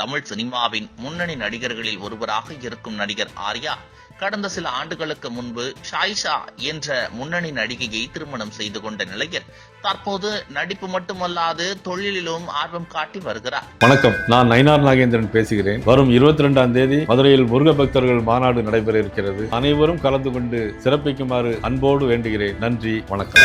தமிழ் சினிமாவின் முன்னணி நடிகர்களில் ஒருவராக இருக்கும் நடிகர் ஆர்யா கடந்த சில ஆண்டுகளுக்கு முன்பு ஷாயிஷா என்ற முன்னணி நடிகையை திருமணம் செய்து கொண்ட நிலையில் தற்போது நடிப்பு மட்டுமல்லாது தொழிலிலும் ஆர்வம் காட்டி வருகிறார். வணக்கம். நான் நயினார் நாகேந்திரன் பேசுகிறேன். வரும் இருபத்தி ரெண்டாம் தேதி மதுரையில் முருக பக்தர்கள் மாநாடு நடைபெற இருக்கிறது. அனைவரும் கலந்து கொண்டு சிறப்பிக்குமாறு அன்போடு வேண்டுகிறேன். நன்றி. வணக்கம்.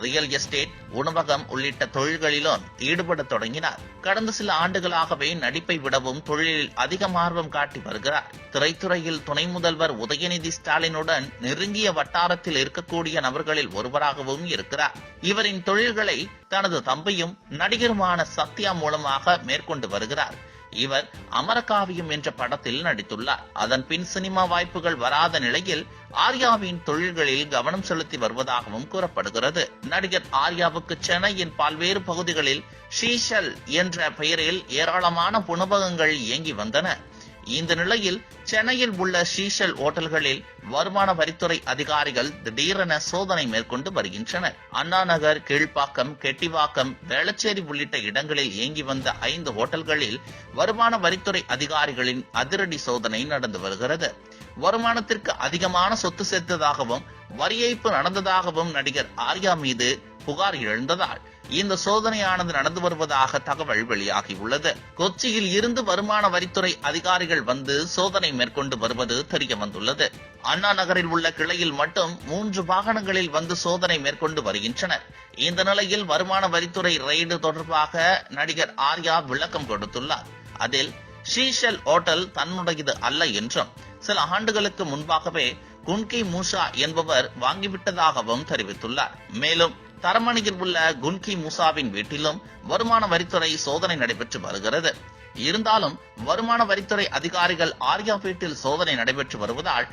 ரியல் எஸ்டேட் உணவகம் உள்ளிட்ட தொழில்களிலும் ஈடுபட தொடங்கினார். கடந்த சில ஆண்டுகளாகவே நடிப்பை விடவும் தொழிலில் அதிகம் ஆர்வம் காட்டி வருகிறார். திரைத்துறையில் துணை முதல்வர் உதயநிதி ஸ்டாலினுடன் நெருங்கிய வட்டாரத்தில் இருக்கக்கூடிய நபர்களில் ஒருவராகவும் இருக்கிறார். இவரின் தொழில்களை தனது தம்பியும் நடிகருமான சத்யா மூலமாக மேற்கொண்டு வருகிறார். இவர் அமரகாவியம் என்ற படத்தில் நடித்துள்ளார். அதன் பின் சினிமா வாய்ப்புகள் வராத நிலையில் ஆர்யாவின் தொழில்களில் கவனம் செலுத்தி வருவதாகவும் கூறப்படுகிறது. நடிகர் ஆர்யாவுக்கு சென்னையின் பல்வேறு பகுதிகளில் ஷீஷல் என்ற பெயரில் ஏராளமான உணவகங்கள் இயங்கி வந்தன. இந்த நிலையில் சென்னையில் உள்ள ஷீஷல் ஓட்டல்களில் வருமான வரித்துறை அதிகாரிகள் திடீரென சோதனை மேற்கொண்டு வருகின்றனர். அண்ணா நகர் கீழ்ப்பாக்கம் கெட்டிவாக்கம் வேளச்சேரி உள்ளிட்ட இடங்களில் இயங்கி வந்த ஐந்து ஹோட்டல்களில் வருமான வரித்துறை அதிகாரிகளின் அதிரடி சோதனை நடந்து வருகிறது. வருமானத்திற்கு அதிகமான சொத்து சேர்த்ததாகவும் வரி ஏய்ப்பு நடந்ததாகவும் நடிகர் ஆர்யா மீது புகார் எழுந்ததால் இந்த சோதனையானது நடந்து வருவதாக தகவல் வெளியாகியுள்ளது. கொச்சியில் இருந்து வருமான வரித்துறை அதிகாரிகள் வந்து சோதனை மேற்கொண்டு வருவது தெரிய வந்துள்ளது. அண்ணா நகரில் உள்ள கிளையில் மட்டும் மூன்று வாகனங்களில் வந்து சோதனை மேற்கொண்டு வருகின்றனர். இந்த நிலையில் வருமான வரித்துறை ரெய்டு தொடர்பாக நடிகர் ஆர்யா விளக்கம் கொடுத்துள்ளார். அதில் ஷீஷல் ஹோட்டல் தன்னுடையது அல்ல என்றும் சில ஆண்டுகளுக்கு முன்பாகவே குன்கி மூசா என்பவர் வாங்கிவிட்டதாகவும் தெரிவித்துள்ளார். மேலும் தரமணியில் உள்ள குன்கி மூசாவின் வீட்டிலும் வருமான வரித்துறை சோதனை நடைபெற்று வருகிறது. இருந்தாலும் வருமான வரித்துறை அதிகாரிகள் ஆர்யா வீட்டில் சோதனை நடைபெற்று வருவதால்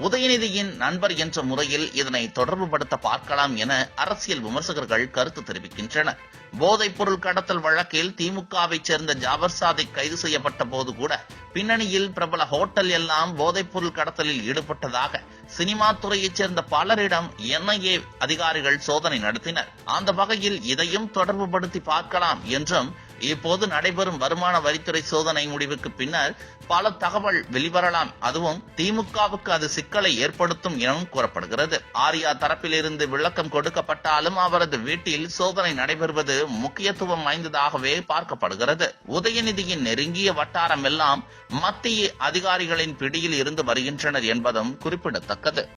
உதயநிதியின் நண்பர் என்ற முறையில் இதனை தொடர்புபடுத்த பார்க்கலாம் என அரசியல் விமர்சகர்கள் கருத்து தெரிவிக்கின்றனர். போதைப் பொருள் கடத்தல் வழக்கில் திமுகவைச் சேர்ந்த ஜாபர் சாதிக் கைது செய்யப்பட்ட போது கூட பின்னணியில் பிரபல ஹோட்டல் எல்லாம் போதைப் பொருள் கடத்தலில் ஈடுபட்டதாக சினிமா துறையைச் சேர்ந்த பலரிடம் என்ஐஏ அதிகாரிகள் சோதனை நடத்தினர். அந்த வகையில் இதையும் தொடர்புபடுத்தி பார்க்கலாம் என்றும் இப்போது நடைபெறும் வருமான வரித்துறை சோதனை முடிவுக்கு பின்னர் பல தகவல் வெளிவரலாம். அதுவும் திமுகவுக்கு அது சிக்கலை ஏற்படுத்தும் எனவும் கூறப்படுகிறது. ஆர்யா தரப்பிலிருந்து விளக்கம் கொடுக்கப்பட்டாலும் அவரது வீட்டில் சோதனை நடைபெறுவது முக்கியத்துவம் வாய்ந்ததாகவே பார்க்கப்படுகிறது. உதயநிதியின் நெருங்கிய வட்டாரம் எல்லாம் மத்திய அதிகாரிகளின் பிடியில் இருந்து வருகின்றனர் என்பதும் குறிப்பிடத்தக்கது.